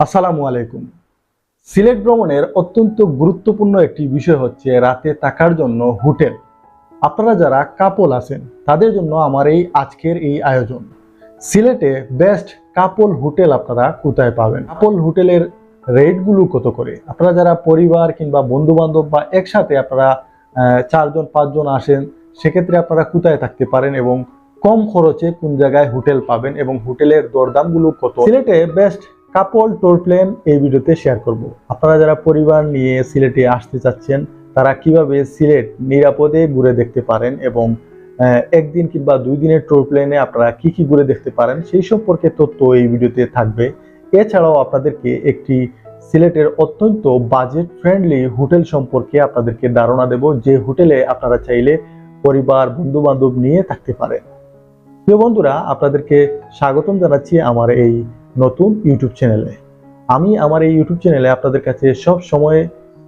আসসালামু আলাইকুম। সিলেট ভ্রমণের অত্যন্ত গুরুত্বপূর্ণ একটি বিষয় হচ্ছে রাতে থাকার জন্য হোটেল। আপনারা যারা কাপল আছেন, তাদের জন্য আমার এই আজকের এই আয়োজন। সিলেটে বেস্ট কাপল হোটেল আপনারা কোথায় পাবেন? কাপল হোটেলের রেটগুলো কত করে? আপনারা যারা পরিবার কিংবা বন্ধু বান্ধব বা একসাথে আপনারা চারজন, পাঁচজন আসেন, সেক্ষেত্রে আপনারা কোথায় থাকতে পারেন এবং কম খরচে কোন জায়গায় হোটেল পাবেন এবং হোটেলের দরদামগুলো কত? সিলেটে বেস্ট কাপল টোর প্ল্যান এই ভিডিওতে শেয়ার করব। আপনারা যারা পরিবার নিয়ে সিলেটে আসতে চাচ্ছেন, তারা কীভাবে সিলেট নিরাপদে ঘুরে দেখতে পারেন এবং একদিন কিংবা দুই দিনের টোর প্ল্যানে আপনারা কি কি ঘুরে দেখতে পারেন, সেই সম্পর্কে তথ্য এই ভিডিওতে থাকবে। এছাড়াও আপনাদেরকে একটি সিলেটের অত্যন্ত বাজেট ফ্রেন্ডলি হোটেল সম্পর্কে আপনাদেরকে ধারণা দেব, যে হোটেলে আপনারা চাইলে পরিবার বন্ধু বান্ধব নিয়ে থাকতে পারেন। প্রিয় বন্ধুরা, আপনাদেরকে স্বাগতম জানাচ্ছি আমার এই নতুন ইউটিউব চ্যানেলে। আমি আমার এই ইউটিউব চ্যানেলে আপনাদের কাছে সব সময়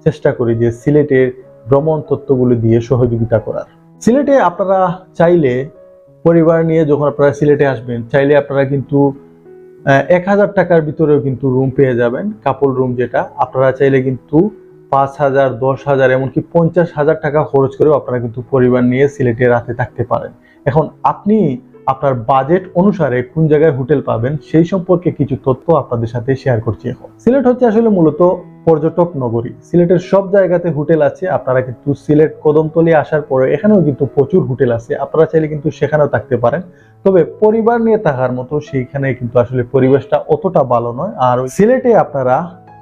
চেষ্টা করি যে সিলেটের ভ্রমণ তথ্যগুলো দিয়ে সহযোগিতা করার। সিলেটে আপনারা চাইলে পরিবার নিয়ে যখন আপনারা সিলেটে আসবেন, চাইলে আপনারা কিন্তু এক হাজার টাকার ভিতরেও কিন্তু রুম পেয়ে যাবেন। কাপল রুম যেটা, আপনারা চাইলে কিন্তু পাঁচ হাজার, দশ হাজার, এমনকি পঞ্চাশ হাজার টাকা খরচ করেও আপনারা কিন্তু পরিবার নিয়ে সিলেটে রাতে থাকতে পারেন। এখন আপনি আপনার বাজেট অনুসারে কোন জায়গায় হোটেল পাবেন, সেই সম্পর্কে কিছু তথ্য আপনাদের সাথে শেয়ার করছি এখন। সিলেট হচ্ছে আসলে মূলত পর্যটক নগরী। সিলেটের সব জায়গাতে হোটেল আছে, আপনারা কিন্তু সিলেট কদমতলি আসার পরে এখানেও কিন্তু প্রচুর হোটেল আছে। আপনারা চাইলে কিন্তু সেখানেও থাকতে পারেন। তবে পরিবার নিয়ে থাকার মতো সেইখানে কিন্তু আসলে পরিবেশটা অতটা ভালো নয়। আর সিলেটে আপনারা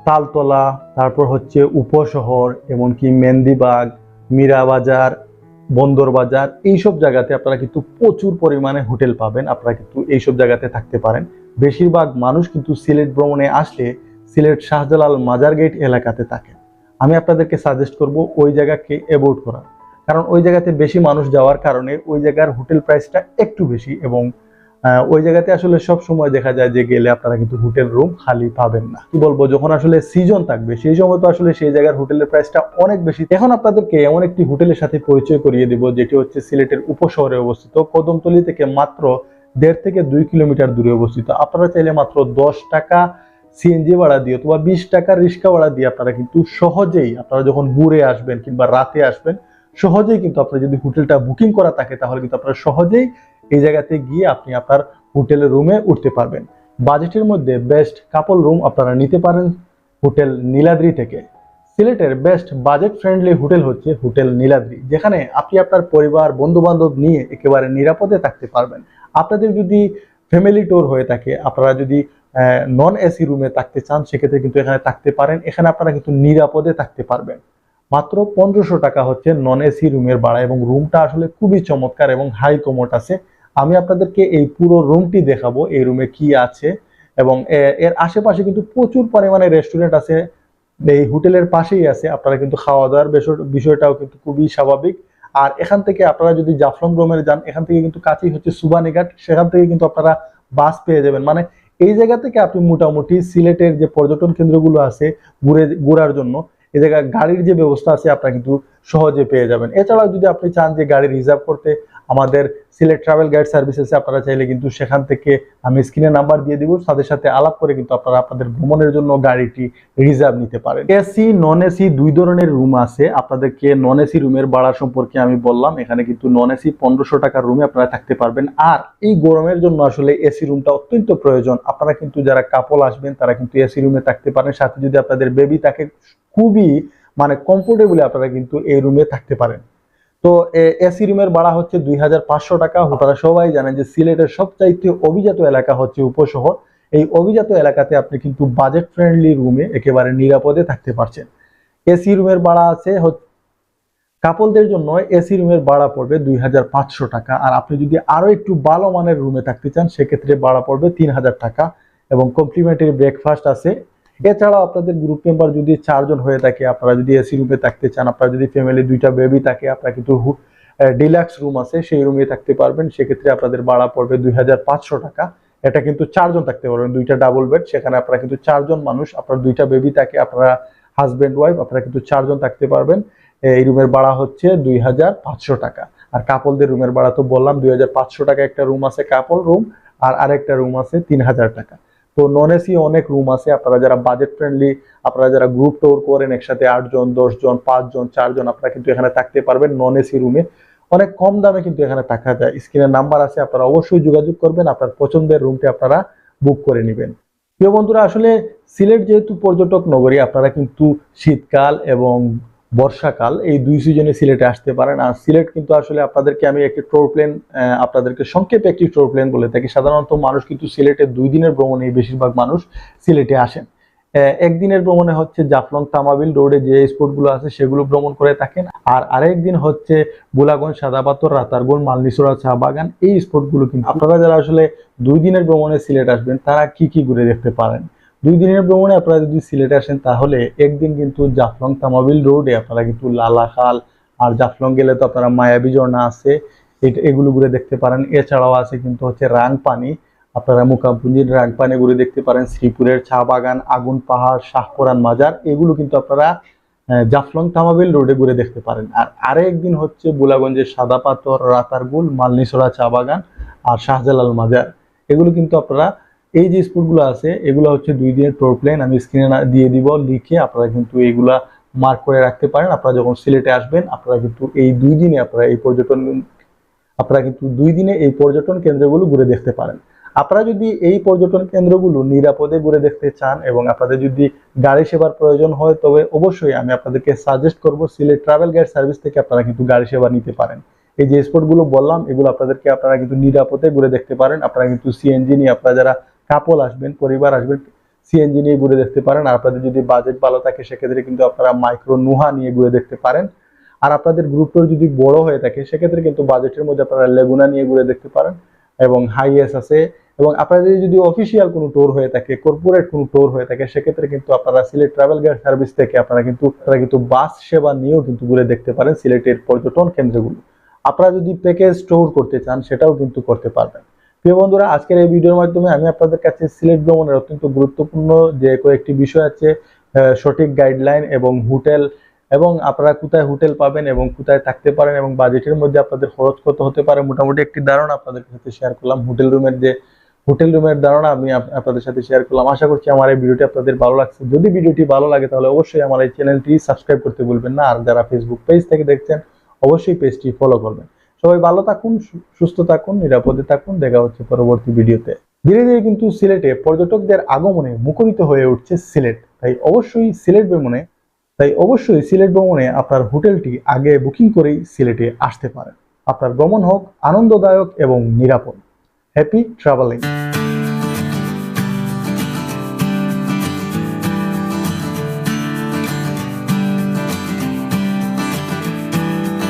তালতলা, তারপর হচ্ছে উপশহর, এমনকি মেন্দিবাগ মীরাবাজার বন্দর বাজার, এইসব জায়গাতে আপনারা কিন্তু প্রচুর পরিমাণে হোটেল পাবেন। আপনারা কিন্তু এইসব জায়গাতে থাকতে পারেন। বেশিরভাগ মানুষ কিন্তু সিলেট ভ্রমণে আসলে সিলেট শাহজালাল মাজার গেট এলাকাতে থাকেন আমি আপনাদেরকে সাজেস্ট করব ওই জায়গাকে অ্যাভয়েড করা কারণ ওই জায়গাতে বেশি মানুষ যাওয়ার কারণে ওই জায়গার হোটেল প্রাইসটা একটু বেশি এবং ওই জায়গাতে আসলে সব সময় দেখা যায় যে গেলে আপনারা কিন্তু হোটেল রুম খালি পাবেন না। কি বলব, যখন আসলে সিজন থাকবে, সেই সময় তো আসলে সেই জায়গার হোটেলের প্রাইসটা অনেক বেশি। এখন আপনাদেরকে এমন একটি হোটেলের সাথে পরিচয় করিয়ে দিব, যেটি হচ্ছে সিলেটের উপশহরে অবস্থিত। কদমতলি থেকে মাত্র দেড় থেকে দুই কিলোমিটার দূরে অবস্থিত। আপনারা চাইলে মাত্র দশ টাকা সিএনজি ভাড়া দিয়ে অথবা বিশ টাকা রিক্সা ভাড়া দিয়ে আপনারা কিন্তু সহজেই আপনারা যখন ঘুরে আসবেন কিংবা রাতে আসবেন, সহজেই কিন্তু আপনার যদি হোটেলটা বুকিং করা থাকে, তাহলে কিন্তু আপনারা সহজেই এই জায়গাতে গিয়ে আপনি আপনার হোটেলের রুমে উঠতে পারবেন। বাজেটের মধ্যে বেস্ট কাপল রুম আপনারা নিতে পারেন হোটেল নীলাদ্রি থেকে। সিলেটের বেস্ট বাজেট ফ্রেন্ডলি হোটেল হচ্ছে হোটেল নীলাদ্রি। যেখানে আপনি আপনার পরিবার বন্ধু বান্ধব নিয়ে একেবারে নিরাপদে থাকতে পারবেন। আপনাদের যদি ফ্যামিলি ট্যুর হয়ে থাকে, আপনারা যদি নন এসি রুমে থাকতে চান, সেক্ষেত্রে কিন্তু এখানে থাকতে পারেন। এখানে আপনারা কিন্তু নিরাপদে থাকতে পারবেন। মাত্র পনেরোশো টাকা হচ্ছে নন এসি রুমের ভাড়া এবং রুমটা আসলে খুবই চমৎকার এবং হাই কমোট আছে। আমি আপনাদেরকে এই পুরো রুমটি দেখাবো, এই রুমে কি আছে এবং এর আশেপাশে কিন্তু প্রচুর পরিমাণে রেস্টুরেন্ট আছে, এই হোটেলের পাশেই আছে, আপনারা কিন্তু খাওয়া দাওয়ার বিষয়- বিষয়টাও কিন্তু খুবই স্বাভাবিক। আর এখান থেকে আপনারা যদি জাফলং রোমের যান, এখান থেকে কিন্তু কাছেই হচ্ছে সুবানীঘাট সেখান থেকে কিন্তু আপনারা বাস পেয়ে যাবেন। মানে এই জায়গা থেকে আপনি মোটামুটি সিলেটের যে পর্যটন কেন্দ্রগুলো আছে, ঘুরে, ঘোরার জন্য, এই জায়গায় গাড়ির যে ব্যবস্থা আছে, আপনারা কিন্তু সহজে পেয়ে যাবেন। এছাড়াও যদি আপনি চান যে গাড়ি রিজার্ভ করতে আমাদের সিলেট ট্রাভেল গাইড সার্ভিসেসে আপনারা চাইলে কিন্তু সেখান থেকে আমি স্ক্রিনে নাম্বার দিয়ে দিব তাদের সাথে আলাপ করে কিন্তু আপনারা আপনাদের ভ্রমণের জন্য গাড়িটি রিজার্ভ নিতে পারেন। এসি নন এসি দুই ধরনের রুম আছে। আপনাদেরকে নন এসি রুমের ভাড়া সম্পর্কে আমি বললাম, এখানে কিন্তু নন এসি পনেরোশো টাকার রুমে আপনারা থাকতে পারবেন। আর এই গরমের জন্য আসলে এসি রুমটা অত্যন্ত প্রয়োজন। আপনারা কিন্তু যারা কাপল আসবেন, তারা কিন্তু এসি রুমে থাকতে পারেন। সাথে যদি আপনাদের বেবি থাকে, খুবই মানে কমফোর্টেবলি আপনারা কিন্তু এই রুমে থাকতে পারেন। তো এসি রুমের ভাড়া হচ্ছে দুই হাজার পাঁচশো টাকা। আপনারা সবাই জানেন যে সিলেটের সবচাইতে অভিজাত এলাকা হচ্ছে উপশহর। এই অভিজাত এলাকাতে আপনি কিন্তু বাজেট ফ্রেন্ডলি রুমে একেবারে নিরাপদে থাকতে পারছেন। এসি রুমের ভাড়া আছে কাপলদের জন্য এসি রুমের ভাড়া পড়বে দুই হাজার পাঁচশো টাকা। আর আপনি যদি আরও একটু ভালো মানের রুমে থাকতে চান, সেক্ষেত্রে ভাড়া পড়বে তিন হাজার টাকা। এবং কমপ্লিমেন্টারি ব্রেকফাস্ট আছে এছাড়াও আপনাদের গ্রুপ মেম্বার যদি চারজন হয়ে থাকে, আপনারা যদি এসি রুমে থাকতে চান, আপনারা যদি ফ্যামিলি দুইটা বেবি থাকে, আপনারা কিন্তু ডিলাক্স রুম আছে, সেই রুমে থাকতে পারবেন। সেক্ষেত্রে আপনাদের ভাড়া পড়বে দুই হাজার পাঁচশো টাকা। এটা কিন্তু চারজন থাকতে পারবেন, দুইটা ডাবল বেড সেখানে আপনারা কিন্তু চারজন মানুষ, আপনার দুইটা বেবি থাকে, আপনারা হাজব্যান্ড ওয়াইফ আপনারা কিন্তু চারজন থাকতে পারবেন। এই রুমের ভাড়া হচ্ছে দুই হাজার পাঁচশো টাকা। আর কাপলদের রুমের ভাড়া তো বললাম, দুই হাজার পাঁচশো টাকা একটা রুম আছে কাপল রুম আর আরেকটা রুম আছে তিন হাজার টাকা। তো নন এসি অনেক রুম আছে। আপনারা যারা বাজেট ফ্রেন্ডলি আপনারা যারা গ্রুপ ট্যুর করেন একসাথে আটজন, দশজন, পাঁচজন, চারজন, আপনারা কিন্তু এখানে থাকতে পারবেন নন এসি রুমে অনেক কম দামে কিন্তু এখানে থাকা যায়। স্ক্রিনের নাম্বার আছে, আপনারা অবশ্যই যোগাযোগ করবেন। আপনার পছন্দের রুমটি আপনারা বুক করে নেবেন। প্রিয় বন্ধুরা, আসলে সিলেট যেহেতু পর্যটক নগরী, আপনারা কিন্তু শীতকাল এবং বর্ষাকাল, এই দুই সিজনে সিলেটে আসতে পারেন আর সিলেট কিন্তু আসলে আপনাদেরকে আমি একটি টোর প্লেন আপনাদেরকে সংক্ষেপে একটি টোর প্লেন বলে থাকি। সাধারণত মানুষ কিন্তু সিলেটে দুই দিনের ভ্রমণে বেশিরভাগ মানুষ সিলেটে আসেন। একদিনের ভ্রমণে হচ্ছে জাফলং তামাবিল রোডে যে স্পটগুলো আছে সেগুলো ভ্রমণ করে থাকেন। আর আরেক দিন হচ্ছে বুলাগঞ্জ সাদাপাথর রাতারগঞ্জ মালনিসোরা চা বাগান এই স্পটগুলো কিন্তু আপনারা যারা আসলে দুই দিনের ভ্রমণে সিলেট আসবেন, তারা কি কি ঘুরে দেখতে পারেন? দুই দিনের ভ্রমণে আপনারা যদি সিলেটে আসেন, তাহলে একদিন কিন্তু জাফলং তামাবিল রোডে আপনারা কিন্তু লালাখাল আর জাফলং গেলে তো আপনারা মায়াবী ঝর্ণা আছে এগুলো ঘুরে দেখতে পারেন। এছাড়াও আছে কিন্তু হচ্ছে রাং পানি আপনারা মুকামপুঞ্জির রাং পানি ঘুরে দেখতে পারেন। শ্রীপুরের চা বাগান, আগুন পাহাড় শাহপুরান মাজার, এগুলো কিন্তু আপনারা জাফলং তামাবিল রোডে ঘুরে দেখতে পারেন। আর আরেক দিন হচ্ছে বুলাগঞ্জের সাদা পাথর, রাতারগুল, মালনিসোরা চা বাগান আর শাহজালাল মাজার, এগুলো কিন্তু আপনারা এই যে স্পটগুলো আছে, এগুলো হচ্ছে দুই দিনের টোর প্লেন আমি স্ক্রিনে দিয়ে দিব, লিখে আপনারা কিন্তু এগুলা মার্ক করে রাখতে পারেন। আপনারা যখন সিলেটে আসবেন, আপনারা কিন্তু এই দুই দিনে আপনারা এই পর্যটন, আপনারা কিন্তু দুই দিনে এই পর্যটন কেন্দ্রগুলো ঘুরে দেখতে পারেন। আপনারা যদি এই পর্যটন কেন্দ্রগুলো নিরাপদে ঘুরে দেখতে চান এবং আপনাদের যদি গাড়ি সেবার প্রয়োজন হয়, তবে অবশ্যই আমি আপনাদেরকে সাজেস্ট করব সিলেট ট্রাভেল গাইড সার্ভিস থেকে আপনারা কিন্তু গাড়ি সেবা নিতে পারেন। এই যে স্পটগুলো বললাম, এগুলো আপনাদেরকে আপনারা কিন্তু নিরাপদে ঘুরে দেখতে পারেন। আপনারা কিন্তু সিএনজি নিয়ে আপনারা যারা কাপল আসবেন, পরিবার আসবেন সিএনজি নিয়ে ঘুরে দেখতে পারেন। আপনাদের যদি বাজেট ভালো থাকে, সেক্ষেত্রে কিন্তু আপনারা মাইক্রো নুহা নিয়ে ঘুরে দেখতে পারেন। আর আপনাদের গ্রুপটা যদি বড় হয়ে থাকে, সেক্ষেত্রে কিন্তু বাজেটের মধ্যে আপনারা লেগুনা নিয়ে ঘুরে দেখতে পারেন এবং হাইএস আছে। এবং আপনাদের যদি অফিসিয়াল কোনো ট্যুর হয়ে থাকে কর্পোরেট কোনো ট্যুর হয়ে থাকে, সেক্ষেত্রে কিন্তু আপনারা সিলেট ট্রাভেল গাইড সার্ভিস থেকে আপনারা কিন্তু আপনারা কিন্তু বাস সেবা নিয়েও কিন্তু ঘুরে দেখতে পারেন সিলেটের পর্যটন কেন্দ্রগুলো। আপনারা যদি প্যাকেজ ট্যুর করতে চান, সেটাও কিন্তু করতে পারবেন। প্রিয় বন্ধুরা, আজকের এই ভিডিওর মাধ্যমে আমি আপনাদের কাছে সিলেট ভ্রমণের অত্যন্ত গুরুত্বপূর্ণ যে কয়েকটি বিষয় আছে সঠিক গাইডলাইন এবং হোটেল এবং আপনারা কোথায় হোটেল পাবেন এবং কোথায় থাকতে পারেন এবং বাজেটের মধ্যে আপনাদের খরচ কত হতে পারে মোটামুটি একটি ধারণা আপনাদের সাথে শেয়ার করলাম। হোটেল রুমের যে হোটেল রুমের ধারণা আমি আপনাদের সাথে শেয়ার করলাম। আশা করছি আমার এই ভিডিওটি আপনাদের ভালো লাগছে। যদি ভিডিওটি ভালো লাগে তাহলে অবশ্যই আমার এই চ্যানেলটি সাবস্ক্রাইব করতে ভুলবেন না। আর যারা ফেসবুক পেজ থেকে দেখছেন, অবশ্যই পেজটি ফলো করবেন। সবাই ভালো থাকুন সুস্থ থাকুন, নিরাপদে থাকুন। দেখা হচ্ছে পরবর্তী ভিডিওতে। ধীরে ধীরে কিন্তু সিলেটে পর্যটকদের আগমনে মুখরিত হয়ে উঠছে সিলেট। তাই অবশ্যই সিলেট ভ্রমণে, তাই অবশ্যই সিলেট ভ্রমণে আপনার হোটেলটি আগে বুকিং করেই সিলেটে আসতে পারেন। আপনার ভ্রমণ হোক আনন্দদায়ক এবং নিরাপদ। Happy travelling.